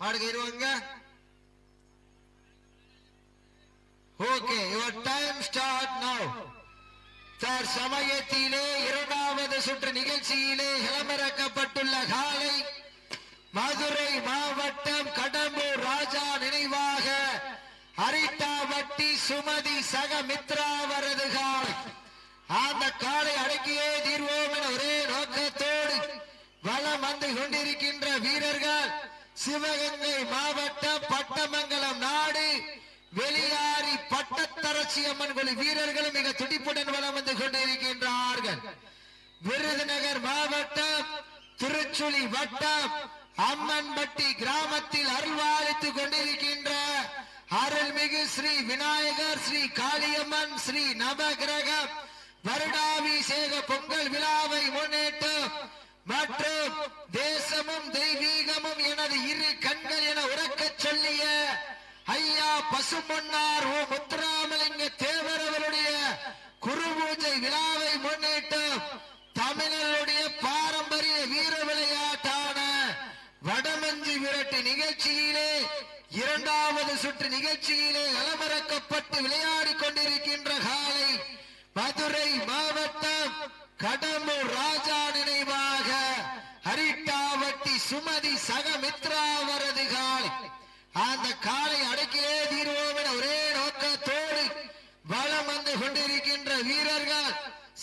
பாடுங்க இருவாங்க okay your time start now sir சமயத்திலே இரண்டாவது சுற்று நிகழ்ச்சியிலே இளமிறக்கப்பட்டுள்ள காலை மதுரை மாவட்டம் கடம்பூர் ராஜா நினைவாக அரிட்டாவட்டி சுமதி சக மித்ராவரது காலை அந்த காலை அடக்கியே தீர்வோம் என ஒரே நோக்கத்தோடு வலம் வந்து கொண்டிருக்கின்ற வீரர்கள் சிவகங்கை மாவட்டம் பட்டமங்கலம் நாடு. வெளியாரி பட்டத்தரசி அம்மன் குழு வீரர்களும் மிக துடிப்புடன் வளம் வந்து கொண்டிருக்கின்றார்கள். விருதுநகர் மாவட்டம் திருச்சுழி வட்டம் அம்மன்பட்டி கிராமத்தில் அருள்வாளித்துக் கொண்டிருக்கின்ற அருள்மிகு ஸ்ரீ விநாயகர் ஸ்ரீ காளியம்மன் ஸ்ரீ நவகிரகம் வருடாபிஷேக பொங்கல் விழாவை முன்னிட்டு மற்றும் தேசமும் தெய்வீகமும் எனது இரு கண்கள் என உறக்கச் சொல்லிய ஐயா பசுமன்னார் ஓ முத்துராமலிங்க தேவர் அவருடைய குருபூஜை விழாவை முன்னிட்டு தமிழருடைய பாரம்பரிய வீர விளையாட்டான வடமஞ்சி விரட்டு நிகழ்ச்சியிலே இரண்டாவது சுற்று நிகழ்ச்சியிலே அலமறக்கப்பட்டு விளையாடி கொண்டிருக்கின்ற காலை மதுரை மாவட்டம் கடம்பூர் ராஜா நினைவார். சுமதி சகமித்ரா அவரது காலை அந்த காலை அடக்கியே தீர்வோம் என ஒரே நோக்கத்தோடு வலம் வந்து கொண்டிருக்கின்ற வீரர்கள்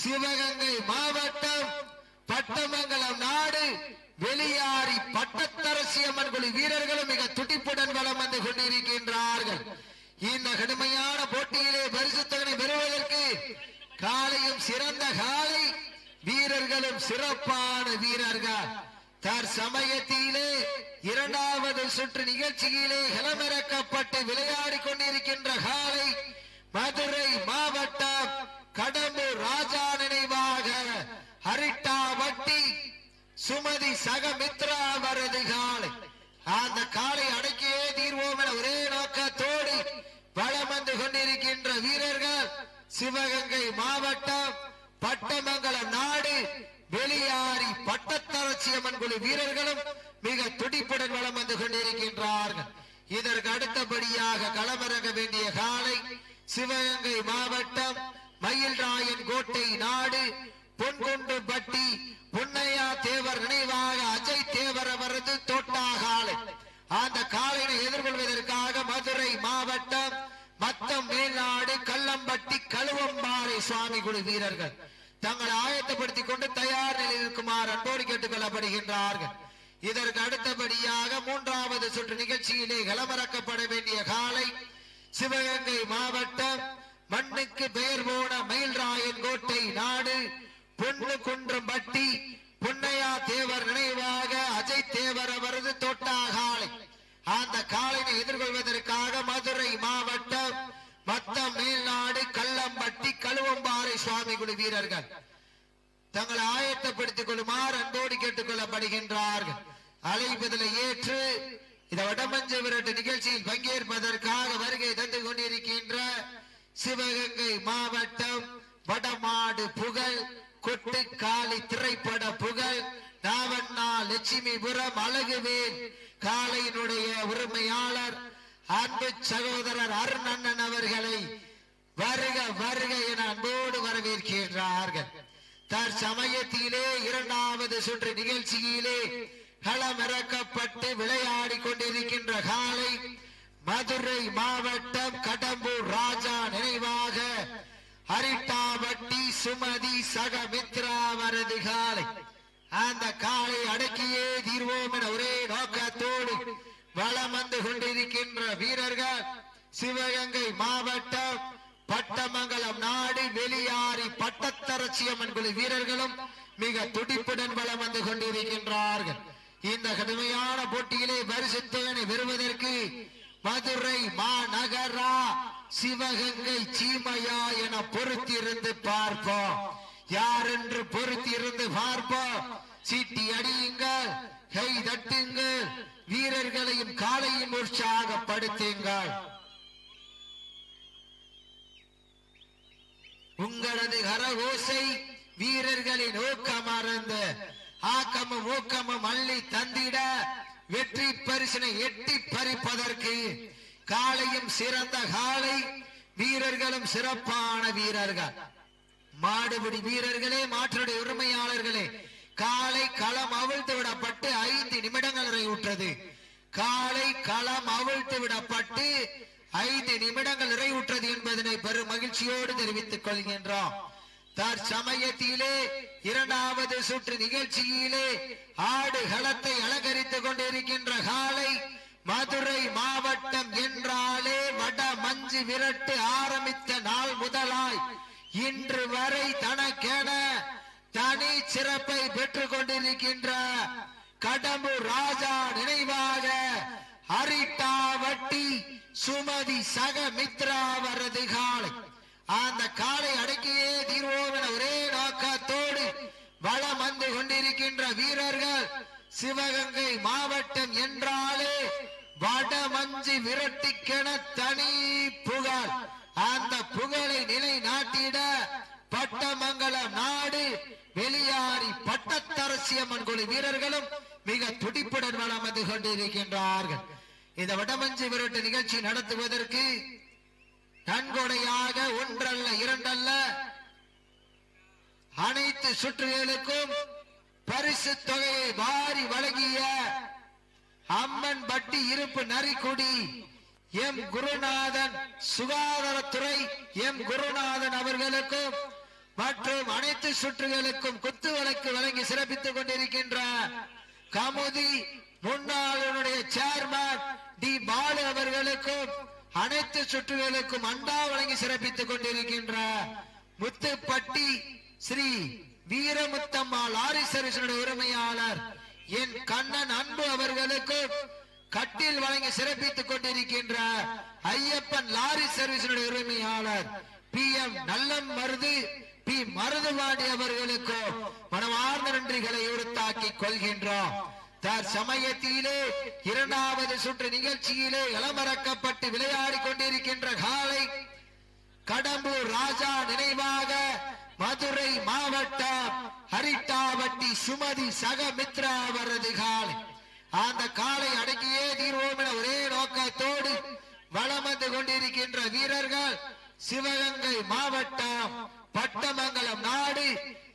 சிவகங்கை மாவட்டம் பட்டமங்கலம் நாடு வெளியாரி பட்டத்தரசி அம்மன் குழு வீரர்களும் மிக துடிப்புடன் வலம் வந்து கொண்டிருக்கின்றார்கள். இந்த கடுமையான போட்டியிலே பரிசுத்தகனை பெறுவதற்கு காலையும் சிறந்த காலை வீரர்களும் சிறப்பான வீரர்கள். தற்சமயத்திலே இரண்டாவது சுற்று நிகழ்ச்சியிலே களமிறக்கப்பட்டு விளையாடி கொண்டிருக்கின்ற காலை மதுரை மாவட்டம் கடம்பூர் ராஜா நினைவாக ஹரிட்டாவட்டி சுமதி சகமித்ரா அவரது காலை. அந்த காலை அடக்கியே தீர்வோம் என ஒரே நோக்கத்தோடு பலம் வந்து கொண்டிருக்கின்ற வீரர்கள் சிவகங்கை மாவட்டம் பட்டமங்கலம் நாடு வெளியாரி பட்டத்தரசி அம்மன் குழு வீரர்களும் மிக துடிப்புடன் வளம் வந்து கொண்டிருக்கின்றார்கள். இதற்கு அடுத்தபடியாக களமிறங்க வேண்டிய காலை சிவகங்கை மாவட்டம் மயில்ராயன் கோட்டை நாடு. பொன்கொண்டு பட்டி பொன்னையா தேவர் நினைவாக அஜய் தேவர் அவரது தோட்டாகாலை அந்த காலையை எதிர்கொள்வதற்காக மதுரை மாவட்டம் மத்தம் மேல்நாடு கல்லம்பட்டி கழுவம்பாறை சுவாமி குழு வீரர்கள். தங்களை ஆயத்தப்படுத்திக் கொண்டு தயார் நிலையில் இருக்குமாறு அன்போடு கேட்டுக் கொள்ளப்படுகின்றார்கள் இதற்கு அடுத்தபடியாக மூன்றாவது சுற்று நிகழ்ச்சியிலே களமிறக்கப்பட வேண்டிய காலை சிவகங்கை மாவட்டம் மண்ணுக்கு பெயர் போன மயில்ராயன் கோட்டை நாடு பொண்ணு குன்றம் பட்டி பொன்னையா தேவர் நினைவாக அஜய் தேவர் அவரது தோட்டாகாலை அந்த காலையை எதிர்கொள்வதற்காக மதுரை மாவட்டம் மத்த மேல் சுவாமி குழு வீரர்கள். தங்களை ஆயத்தப்படுத்திக் கொள்ளுமாறு அன்போடு கேட்டுக் கொள்ளப்படுகின்றார்கள் அழைப்பதில் ஏற்று இந்த வடமஞ்ச விரட்டு நிகழ்ச்சியில் பங்கேற்பதற்காக வருகை தந்து கொண்டிருக்கின்ற சிவகங்கை மாவட்டம் வடமாடு புகழ் கொட்டு காளி திரைப்பட புகழ் நாவண்ணா லட்சுமிபுரம் அழகுவேல் காலையினுடைய உரிமையாளர் அன்பு சகோதரர் அருண் அண்ணன் அவர்களை வருக வருக தற்சமயத்திலே இரண்டாவது சுற்று நிகழ்ச்சியிலே களமிறக்கப்பட்டு விளையாடி கொண்டிருக்கின்ற காலை மதுரை மாவட்டம் கடம்பூர் ராஜா நினைவாக அரிட்டாபட்டி சுமதி சகமித்ரா அவரது காலை. அந்த காலை அடக்கியே தீர்வோம் என ஒரே நோக்கத்தோடு வலம் வந்து கொண்டிருக்கின்ற வீரர்கள் சிவகங்கை மாவட்டம் பட்டமங்கலம் நாடு வெளியாரி பட்டத்தரசியம்மன் குழு வீரர்களும் மிக துடிப்புடன் பலம் வந்து கொண்டிருக்கின்றார்கள். இந்த கடுமையான போட்டியிலே பரிசுத்தவனை பெறுவதற்கு மதுரை மாநகரா சிவகங்கை சீமையா என பொறுத்திருந்து பார்ப்போம். யார் என்று பொறுத்திருந்து பார்ப்போம்? சீட்டி அடியுங்கள் கை தட்டுங்கள் வீரர்களையும் காலையும் உற்சாகப்படுத்துங்கள். உங்களது கரகோசை வீரர்களின் ஊக்கம் அறந்து ஆக்கமும் ஊக்கமும் அள்ளி தந்திட வெற்றி பரிசினை எட்டி பறிப்பதற்கு காலையும் சிறந்த காலை வீரர்களும் சிறப்பான வீரர்கள். மாடுபிடி வீரர்களே மாற்றுடைய உரிமையாளர்களே காலை களம் அவிழ்த்து விடப்பட்டு ஐந்து நிமிடங்கள் நிறைவுற்றது. காலை களம் அவிழ்த்து விடப்பட்டு ஐந்து நிமிடங்கள் நிறைவுற்றது என்பதனை பெரும் மகிழ்ச்சியோடு தெரிவித்துக் கொள்கின்றோம். தற்சமயத்திலே இரண்டாவது சுற்று நிகழ்ச்சியிலே ஆடு களத்தை அலங்கரித்துக் கொண்டிருக்கின்ற காலை மதுரை மாவட்டம் என்றாலே வட மஞ்சு விரட்டு ஆரம்பித்த நாள் முதலாய் இன்று வரை தனக்கென தனி சிறப்பை பெற்றுக் கொண்டிருக்கின்ற கடம்பூர் ராஜா நினைவாக அரிட்டா வட்டி சுமதி சக மித்ரா வரது காலை. அந்த காலை அடக்கியே தீர்வோம் என ஒரே நோக்கத்தோடு வளம் வந்து கொண்டிருக்கின்ற வீரர்கள் சிவகங்கை மாவட்டம் என்றாலே வடமஞ்சு விரட்டிக்கென தனி புகழ். அந்த புகழை நிலை நாட்டிட பட்டமங்கலம் நாடு வெளியாரி பட்டத்தரசியம்மன் குழு வீரர்களும் மிக துடிப்புடன் வளம் வந்து கொண்டிருக்கின்றார்கள். இந்த வடமஞ்சு விரட்டு நிகழ்ச்சி நடத்துவதற்கு நன்கொடையாக ஒன்றல்ல இரண்டல்ல. அனைத்து சுற்றுகளுக்கும் பரிசு தொகையை வாரி வழங்கிய அம்மன் பட்டி இருப்பு நரிக்குடி எம் குருநாதன் சுகாதாரத்துறை எம் குருநாதன் அவர்களுக்கும் மற்றும் அனைத்து சுற்றுகளுக்கும் குத்து வழக்கு வழங்கி சிறப்பித்துக் கொண்டிருக்கின்ற கமுதி முன்னாளுடைய சேர்மன் டி பாலு அவர்களுக்கும் அனைத்து சுற்றுகளுக்கும் அண்டா வழங்கி சிறப்பித்துக் கொண்டிருக்கின்ற முத்துப்பட்டி ஸ்ரீ வீரமுத்தம்மாள் ஆரிசரிசனுடைய உரிமையாளர் என் கண்ணன் அன்பு அவர்களுக்கும் கட்டில் வழங்கி சிறப்பித்துக் கொண்டிருக்கின்ற ஐயப்பன் லாரி சர்வீஸினுடைய உரிமையாளர் பி. எம். நல்லம் மருது பி. மருதுவாடி அவர்களுக்கும் மனமார்ந்த நன்றிகளை உறுத்தாக்கி கொள்கின்றோம். தற்சமயத்திலே இரண்டாவது சுற்று நிகழ்ச்சியிலே இளமறக்கப்பட்டு விளையாடி கொண்டிருக்கின்ற காலை கடம்பூர் ராஜா நினைவாக மதுரை மாவட்டம் ஹரிட்டாவட்டி சுமதி சகமித்ரா அவரது காலை. அந்த காலை அடக்கியே தீர்வோம் என ஒரே நோக்கத்தோடு வளம் வந்து கொண்டிருக்கின்ற வீரர்கள் சிவகங்கை மாவட்டம் பட்டமங்கலம் நாடு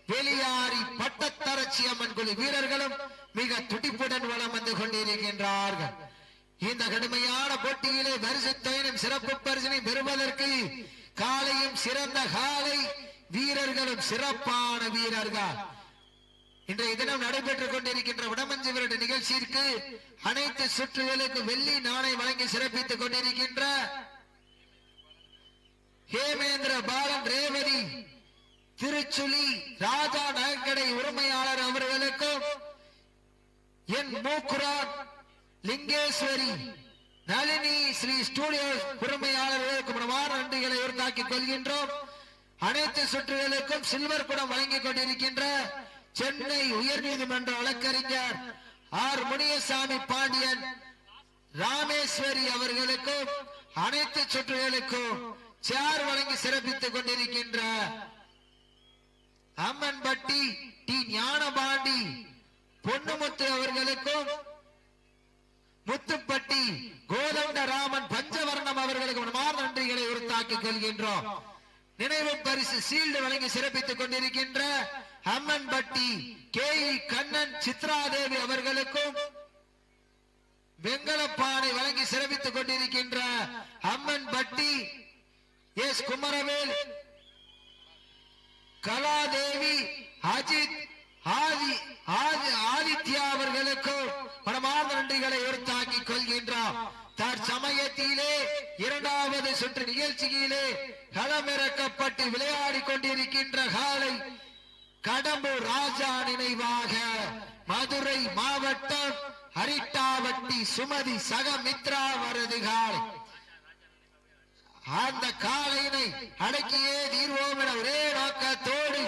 வெளியாரி பட்டத்தரச்சி அம்மன் குழு வீரர்களும் மிக துடிப்புடன் வளம் வந்து கொண்டிருக்கின்றார்கள். இந்த கடுமையான போட்டியிலே பரிசுத்தையும் சிறப்பு பரிசினை பெறுவதற்கு காலையும் சிறந்த காலை வீரர்களும் சிறப்பான வீரர்கள். இன்றைய தினம் நடைபெற்றுக் கொண்டிருக்கின்ற வடமஞ்சு விரட்டு நிகழ்ச்சிக்கு அனைத்து சுற்றுகளுக்கு வெள்ளி நாணை வழங்கி சிறப்பித்துக் கொண்டிருக்கின்ற ஹேமேந்திர பாலன் ரேவதி திருச்சுழி ராஜா நகைக்கடை உரிமையாளர் அவர்களுக்கும் என் மூக்குரான் லிங்கேஸ்வரி. நளினி ஸ்ரீ ஸ்டூடியோ உரிமையாளர்களுக்கு மனமார நன்றிகளை உருந்தாக்கிக் கொள்கின்றோம். அனைத்து சுற்றுகளுக்கும் சில்வர் குடம் வழங்கிக் கொண்டிருக்கின்ற சென்னை உயர்நீதிமன்ற வழக்கறிஞர் ஆர். முனியசாமி பாண்டியன் ராமேஸ்வரி அவர்களுக்கும் அனைத்து சுற்றுகளுக்கும் சேர் வழங்கி சிறப்பித்துக் கொண்டிருக்கின்ற அம்மன்பட்டி டி. ஞானபாண்டி பொன்னுமுத்து அவர்களுக்கும் முத்துப்பட்டி கோதண்டராமன் பஞ்சவர்ணம் அவர்களுக்கு மார் நன்றிகளை உறுத்தாக்கிக் கொள்கின்றோம். நினைவு பரிசு சீல்டு வழங்கி சிறப்பித்துக் கொண்டிருக்கின்ற அம்மன்பட்டி கே இ கண்ணன் சித்ராதேவி அவர்களுக்கும் வெங்கலப்பானை வழங்கி சிறப்பித்துக் கொண்டிருக்கின்ற அம்மன்பட்டி எஸ் குமரவேல் கலாதேவி அஜித் ஆதி ஆதி ஆதித்யா அவர்களுக்கும் பரமார்ந்த நன்றிகளை உறுத்தாக்கிக் கொள்கின்றார். தற்சமயத்திலே இரண்டாவது சுற்று நிகழ்ச்சியிலே களமிறக்கப்பட்டு விளையாடிக் கொண்டிருக்கின்ற காலை கடம்பூர் ராஜா நினைவாக மதுரை மாவட்டம் ஹரிட்டாவட்டி சுமதி சகமித்ரா வரது காலை. அந்த காலையினை அடக்கியே தீர்வோம் என ஒரே நோக்கத்தோடு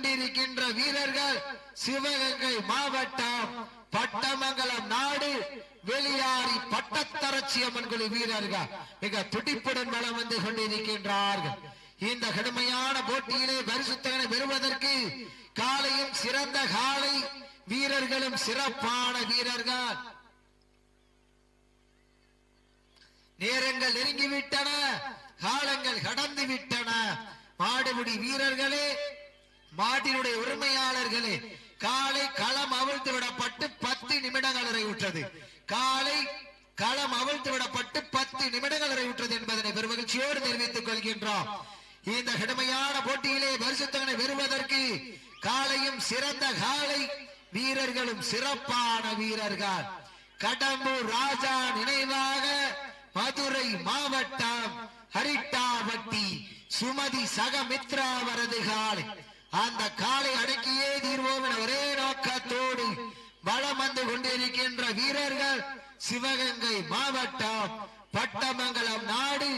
கொண்டிருக்கின்ற வீரர்கள் சிவகங்கை மாவட்டம் பட்டமங்கலம் நாடு வெளியாரி பட்டத்தரச்சி அம்மன் குழு வீரர்கள் மிக துடிப்புடன் வலம் வந்து கொண்டிருக்கின்றார்கள். இந்த கடுமையான போட்டியிலே பரிசுத்தகனை பெறுவதற்கு காலையும் சிறந்த காலை வீரர்களும் சிறப்பான வீரர்கள். நேரங்கள் நெருங்கிவிட்டன காலங்கள் கடந்து விட்டன. மாடுபிடி வீரர்களே மாட்டினுடைய உரிமையாளர்களே காலை களம் அவிழ்த்து விடப்பட்டு பத்து நிமிடங்கள் நிறைவுற்றது. காலை களம் அவிழ்த்து விடப்பட்டு பத்து நிமிடங்கள் நிறைவுற்றது என்பதனை பெருமகிழ்ச்சியோடு தெரிவித்துக் கொள்கின்றோம். இந்த கடுமையான போட்டியிலே பரிசுத்தகனை பெறுவதற்கு காலையும் சிறந்த காலை வீரர்களும் சிறப்பான வீரர்கள். கடம்பூர் ராஜா நினைவாக மதுரை மாவட்டம் ஹரிட்டாவட்டி சுமதி சகமித்ரா வரது காலை. அந்த காலை அடக்கியே தீர்வோம் என ஒரே நோக்கத்தோடு வளம் வந்து கொண்டிருக்கின்ற வீரர்கள் சிவகங்கை மாவட்டம் பட்டமங்கலம் நாடு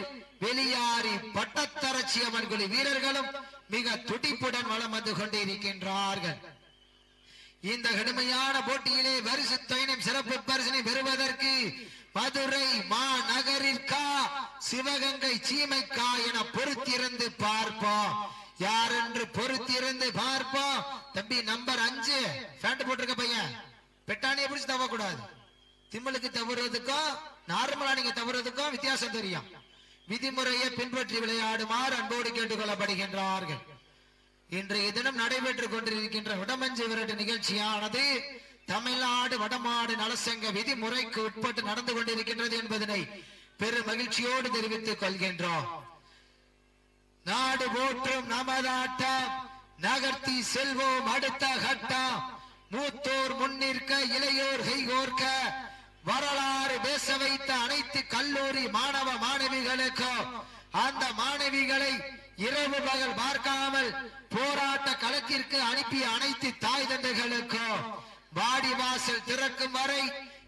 வெளியாரி பட்டத்தரச்சி அம்மன் குழு வீரர்களும் மிக துடிப்புடன் வளம் வந்து கொண்டிருக்கின்றார்கள். இந்த கடுமையான போட்டியிலே பரிசுத்தையும் சிறப்பு பரிசனை பெறுவதற்கு மதுரை மாநகரிற்கா சிவகங்கை சீமைக்கா என பொறுத்திருந்து பார்ப்போம். யார் என்று பொறுத்திருந்து பார்ப்போம். தம்பி நம்பர் அஞ்சு. பேண்ட் போட்டிருக்க பையன். பெட்டானியை பிடிச்சு தவக்கூடாது. திம்மலுக்கு தவறுவதுக்கும் நார்மலா நீங்க தவறுவதுக்கும் வித்தியாசம் தெரியும். விதிமுறையை பின்பற்றி விளையாடுமாறு அன்போடு கேட்டுக்கொள்ளப்படுகின்றார்கள். இன்றைய தினம் நடைபெற்றுக் கொண்டிருக்கின்ற வடமஞ்சு விரட்டு நிகழ்ச்சியானது தமிழ்நாடு வடமாடு நலசங்க விதிமுறைக்கு உட்பட்டு நடந்து கொண்டிருக்கின்றது என்பதனை பெரும் மகிழ்ச்சியோடு தெரிவித்துக் கொள்கின்றோம். நாடு போற்றும் நமதாட்டம் நகர்த்தி செல்வோம் அடுத்த கட்டம். மூத்தோர் முன்னிற்க இளையோர் கைகோர்க்க. வரலாறு பேச வைத்த அனைத்து கல்லூரி மாணவ மாணவிகளுக்கும் அந்த மாணவிகளை இரவு பகல் பார்க்காமல் போராட்ட களத்திற்கு அனுப்பிய அனைத்து தாய் தந்தைகளுக்கும் வாடி வாசல் திறக்கும் வரை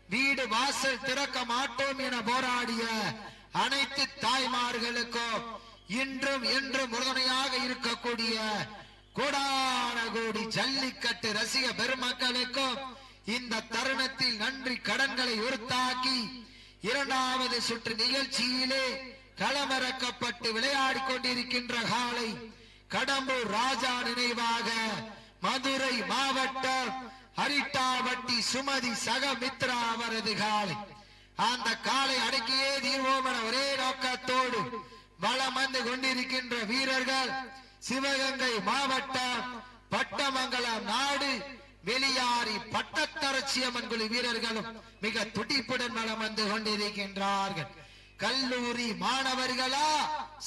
வீடு வாசல் திறக்க மாட்டோம் என போராடிய அனைத்து தாய்மார்களுக்கும் இன்றும் என்றும் உறுதுணையாக இருக்கக்கூடிய கோடான கோடி ஜல்லிக்கட்டு ரசிக பெருமக்களுக்கும் இந்த தருணத்தில் நன்றி கடன்களை உறுத்தாக்கி இரண்டாவது சுற்று நிகழ்ச்சியிலே களமிறக்கப்பட்டு விளையாடி கொண்டிருக்கின்ற காலை கடம்பூர் ராஜா நினைவாக மதுரை மாவட்டம் ஹரிட்டாவட்டி சுமதி சகமித்ரா அவரது காலை. அந்த காலை அடக்கியே தீர்வோம் என ஒரே நோக்கத்தோடு வளம் வந்து கொண்டிருக்கின்ற வீரர்கள் சிவகங்கை மாவட்டம் பட்டமங்கலம் நாடு வெளியாரி பட்டத்தரட்சியம்மன் குழு வீரர்களும் மிக துடிப்புடன் வளம் வந்து கொண்டிருக்கின்றார்கள். கல்லூரி மாணவர்களா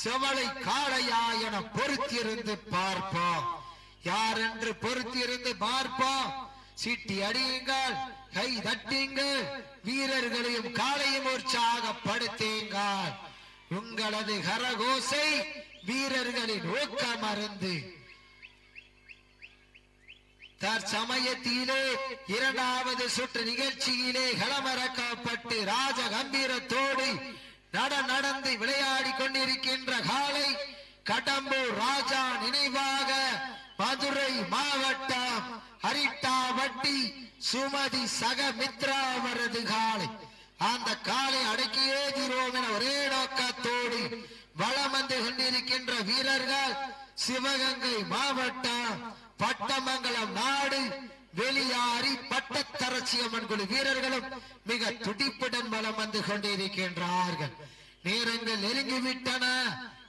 செவலை காளையா என பொறுத்திருந்து பார்ப்போம். யார் என்று பொறுத்திருந்து பார்ப்போம்? சீட்டி அடியுங்கள் கை தட்டிங்கள் வீரர்களையும் காளையும் உற்சாகப்படுத்துங்கள். உங்களது கரகோசை வீரர்களின் ஊக்கம் மருந்து. தற்சமயத்திலே இரண்டாவது சுற்று நிகழ்ச்சியிலே களமிறக்கப்பட்டு ராஜ கம்பீரத்தோடு நட நடந்து விளையாடி கொண்டிருக்கின்ற காலை கடம்பூர் ராஜா நினைவாக மதுரை மாவட்டம் ஹரிட்டாவட்டி சுமதி சகமித்ரா அவரது காலை. அந்த காலை அடக்கியே தீர்வோம் என ஒரே நோக்கத்தோடு வளம் வந்து கொண்டிருக்கின்ற வீரர்கள் சிவகங்கை மாவட்டம் பட்டமங்கலம் நாடு வெளியாரி பட்டத்தரசியம்மன் குழு வீரர்களும் மிக துடிப்புடன் வளம் வந்து கொண்டிருக்கின்றார்கள் நேரங்கள் நெருங்கிவிட்டன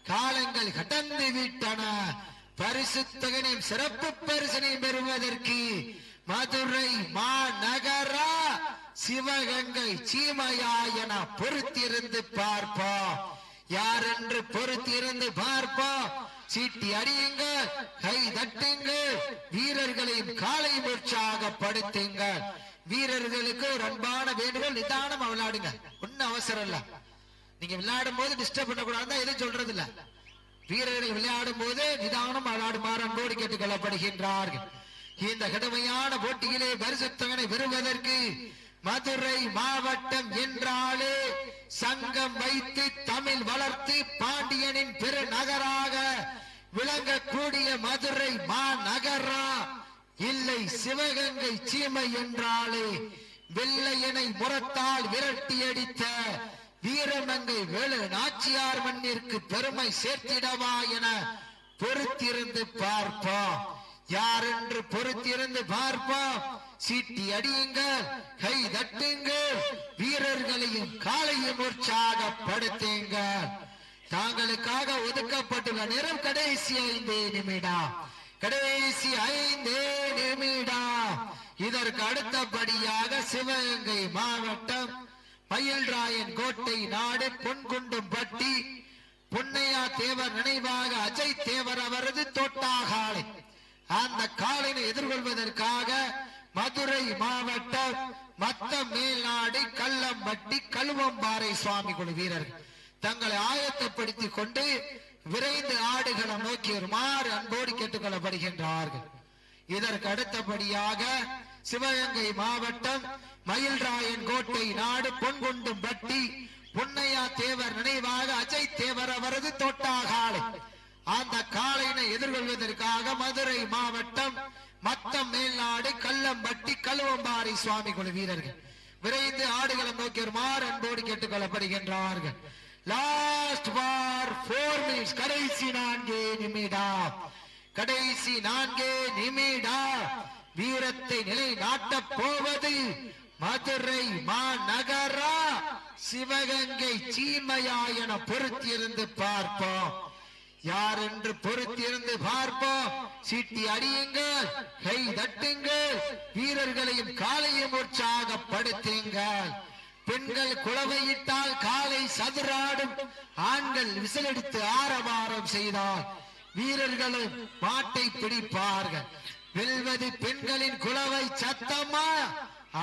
காலங்கள் கடந்து விட்டன பரிசுத்தகனையும் சிறப்பு பரிசனை பெறுவதற்கு மதுரை மாநகரா சிவகங்கை சீமையா என பொறுத்திருந்து பார்ப்போம் யார் என்று பொறுத்திருந்து பார்ப்போம் சீட்டி அடியுங்கள் கை தட்டுங்கள் வீரர்களையும் காலை படுத்துங்க. வீரர்களுக்கு ஒரு அன்பான வேண்டுகோள் நிதானம் விளையாடுங்க ஒன்னும் அவசரம் இல்ல. நீங்க விளையாடும் போது டிஸ்டர்ப் பண்ணக்கூடாது எதுவும் சொல்றது இல்ல வீரர்கள் விளையாடும் போது நிதானம் விளையாடுமாறு அன்போடு கேட்டுக் கொள்ளப்படுகின்றார்கள் இந்த கடுமையான போட்டியிலே பரிசுத்தவனை பெறுவதற்கு மதுரை மாவட்டம் என்றாலே சங்கம் வைத்து தமிழ் வளர்த்து பாண்டியனின் பெருநகராக விளங்கக்கூடிய மதுரை மாநகரா இல்லை சிவகங்கை சீமை என்றாலே வெள்ளையனை முரத்தால் விரட்டி அடித்த வீரமங்கை வேலு நாச்சியார் மண்ணிற்கு பெருமை சேர்த்திடவா என பொறுத்திருந்து பார்ப்போம். யார் என்று பொறுத்திருந்து பார்ப்போம்? சீட்டி அடியுங்கள் கை தட்டுங்கள் வீரர்களையும் காலையும் உற்சாகப்படுத்துங்கள் தாங்களுக்காக ஒதுக்கப்பட்டுள்ள நேரம் கடைசி ஐந்து நிமிடம் கடைசி ஐந்து நிமிடம் இதற்கு அடுத்தபடியாக சிவகங்கை மாவட்டம் மயில்ராயன் கோட்டை நாடு பொன்குண்டும் பட்டி பொன்னையா தேவர் நினைவாக அஜய் தேவர் அவரது தோட்டாகாலை அந்த காலினை எதிர்கொள்வதற்காக மதுரை மாவட்ட மத்த மேல்நாடு கள்ளம்பட்டி கழுவம்பாறை சுவாமி குழு வீரர்கள் தங்களை ஆயத்தப்படுத்திக் கொண்டு விரைந்து ஆடுகளை நோக்கி வருமாறு அன்போடு கேட்டுக்கொள்ளப்படுகின்றார்கள். இதற்கு அடுத்தபடியாக சிவகங்கை மாவட்டம் மயில்ராயன் கோட்டை நாடு பொன்குண்டும் பட்டி பொன்னையா தேவர் நினைவாக அஜய் தேவர் அவரது தோட்டாகாலை. அந்த காலையினை எதிர்கொள்வதற்காக மதுரை மாவட்டம் மத்தம் மேல்நாடு கள்ளம்பட்டி கழுவம்பாறை சுவாமி குழு வீரர்கள். விரைந்து ஆடுகளை நோக்கி வருமாறு அன்போடு கேட்டுக்கொள்ளப்படுகின்றார்கள். லாஸ்ட் பார் போர் மினிட்ஸ் கடைசி நான்கே நிமிடா. கடைசி நான்கே நிமிடா. வீரத்தை நிலை நாட்டப் போவது மதுரை மாநகரா. சிவகங்கை சீமையா என பொருத்தியிருந்து பார்ப்போம். யார் என்று பொறுத்திருந்து பார்ப்போம். சீட்டி அடியுங்கள் கை தட்டுங்கள் வீரர்களையும் காலையும் உற்சாகப்படுத்துங்கள் பெண்கள் குளவையிட்டால் காலை சதுராடும் ஆண்கள் விசிலடித்து ஆரவாரம் செய்தால் வீரர்களும் மாட்டை பிடிப்பார்கள். வெல்வது பெண்களின் குளவை சத்தமா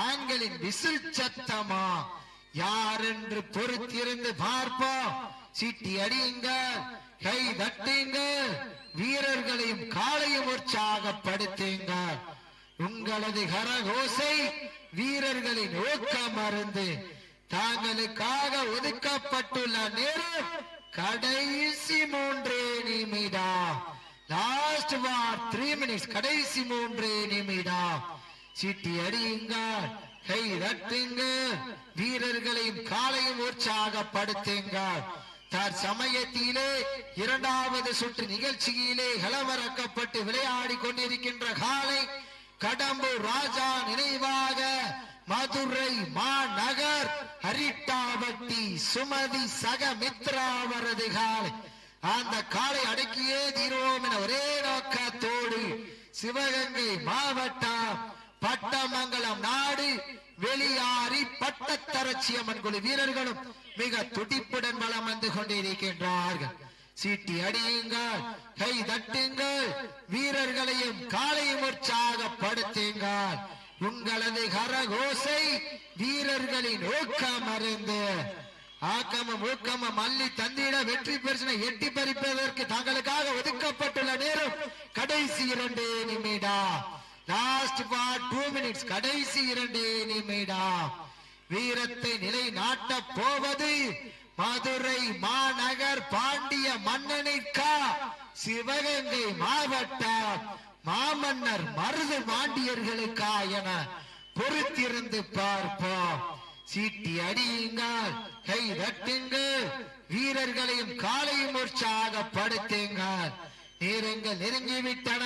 ஆண்களின் விசில் சத்தமா? யார் என்று பொறுத்திருந்து பார்ப்போம். சீட்டி அடியுங்கள் கை தட்டுங்கள் வீரர்களையும் காலையும் உற்சாகப்படுத்துங்கள் உங்களது கரகோசை வீரர்களின் ஊக்கம் மருந்து தாங்களுக்காக ஒதுக்கப்பட்டுள்ள நேரம் கடைசி மூன்று நிமிடம் லாஸ்ட் வார் த்ரீ மினிட்ஸ் கடைசி மூன்று நிமிடம் சீட்டி அடியுங்கள் கை தட்டுங்கள் வீரர்களையும் காலையும் உற்சாகப்படுத்துங்கள் தற்சமயத்திலே இரண்டாவது சுற்று நிகழ்ச்சியிலே கலவரக்கப்பட்டு விளையாடி கொண்டிருக்கின்ற காலை கடம்பூர் ராஜா நினைவாக மதுரை மாநகர் ஹரிட்டாவட்டி சுமதி சகமித்ராவரது காலை. அந்த காலை அடக்கியே தீர்வோம் என ஒரே நோக்கத்தோடு சிவகங்கை மாவட்டம் பட்டமங்கலம் நாடு வெளியாரி பட்டத்தரட்சியம்மன் குழு வீரர்களும் மிக துடிப்புடன் வளம் வந்து கொண்டிருக்கின்றார்கள் சீட்டி அடியுங்கள் கை தட்டுங்கள் வீரர்களையும் காலையும் உற்சாகப்படுத்துங்கள் உங்களது கரகோசை வீரர்களின் ஊக்கம் அறிந்து ஆக்கமும் ஊக்கமும் அள்ளி தந்திட வெற்றி பெருசினை எட்டி பறிப்பதற்கு தங்களுக்காக ஒதுக்கப்பட்டுள்ள நேரம் கடைசி இரண்டு நிமிடம். லாஸ்ட் ஃபார் டூ மினிட்ஸ் கடைசி இரண்டு நிமிடம். வீரத்தை நிலை நாட்டப் போவது மதுரை மாநகர் பாண்டிய மன்னனிற்கா? சிவகங்கை மாவட்டம் மாமன்னர் மருது பாண்டியர்களுக்கா என பொறுத்திருந்து பார்ப்போம். சீட்டி அடியுங்கள் கை தட்டுங்கள். வீரர்களையும் காலையும் உற்சாகப்படுத்துங்கள். நேரங்கள் நெருங்கிவிட்டன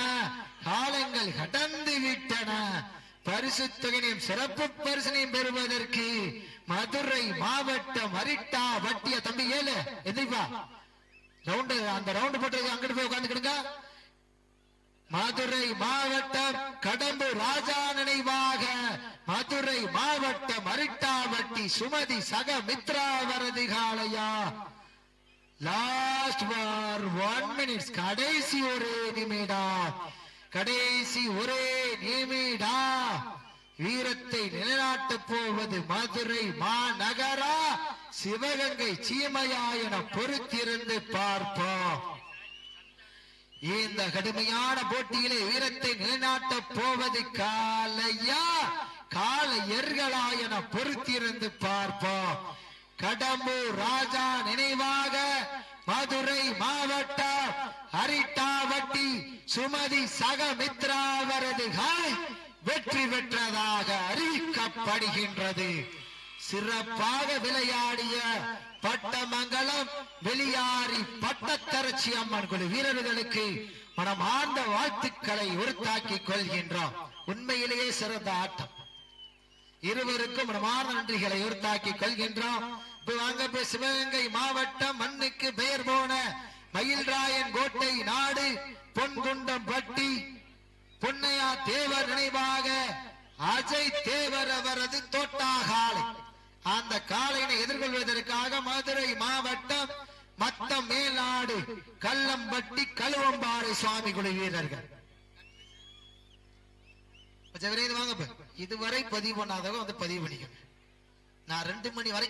காலங்கள் கடந்து விட்டன பரிசு சிறப்பு பரிசனையும் பெறுவதற்கு மதுரை மாவட்டம் அரிட்டா வட்டிய? தம்பி ஏழு எதிர்ப்பா ரவுண்டு அந்த ரவுண்டு போட்டு அங்கிட்டு போய் உட்காந்துக்கிடுங்க மதுரை மாவட்டம் கடம்பு ராஜா நினைவாக மதுரை மாவட்டம் அரிட்டாவட்டி சுமதி சக மித்ரா வரதிகாலையா லாஸ்ட் வார் ஒன் மினிட்ஸ் கடைசி ஒரு நிமிடா. கடைசி ஒரே நிமிடா. வீரத்தை நிலைநாட்டப் போவது மதுரை மாநகரா? சிவகங்கை சீமையா என பொறுத்திருந்து பார்ப்போம். இந்த கடுமையான போட்டியிலே வீரத்தை நிலைநாட்டப் போவது காலையா? காளையர்களா என பொறுத்திருந்து பார்ப்போம். கடம்பூர் ராஜா நினைவாக மதுரை மாவட்ட அரிட்டாவட்டி சுமதி சகமித்ராவரது காலை வெற்றி பெற்றதாக அறிவிக்கப்படுகின்றது. சிறப்பாக விளையாடிய பட்டமங்கலம் வெளியாரி பட்டத்தரச்சி அம்மன் குழு வீரர்களுக்கு மனமார்ந்த வாழ்த்துக்களை உறுத்தாக்கிக் கொள்கின்றோம். உண்மையிலேயே சிறந்த ஆட்டம். இருவருக்கும் மனமார்ந்த நன்றிகளை உறுத்தாக்கிக் கொள்கின்றோம். வாங்க இப்ப சிவகங்கை மாவட்டம் மண்ணுக்கு பெயர் போன மயில்ராயன் கோட்டை நாடு பொன்குண்டம் பட்டி பொன்னையா தேவர் நினைவாக அஜய் தேவர் அவரது தோட்டா காலை அந்த காலையினை எதிர்கொள்வதற்காக மதுரை மாவட்டம் மத்த மேலாடு கல்லம்பட்டி கழுவம்பாறை சுவாமி குழு வீரர்கள். இதுவரை பதிவு பண்ணாதவங்க வந்து பதிவு பண்ணிக்கணும் நான் ரெண்டு மணி வரைக்கும்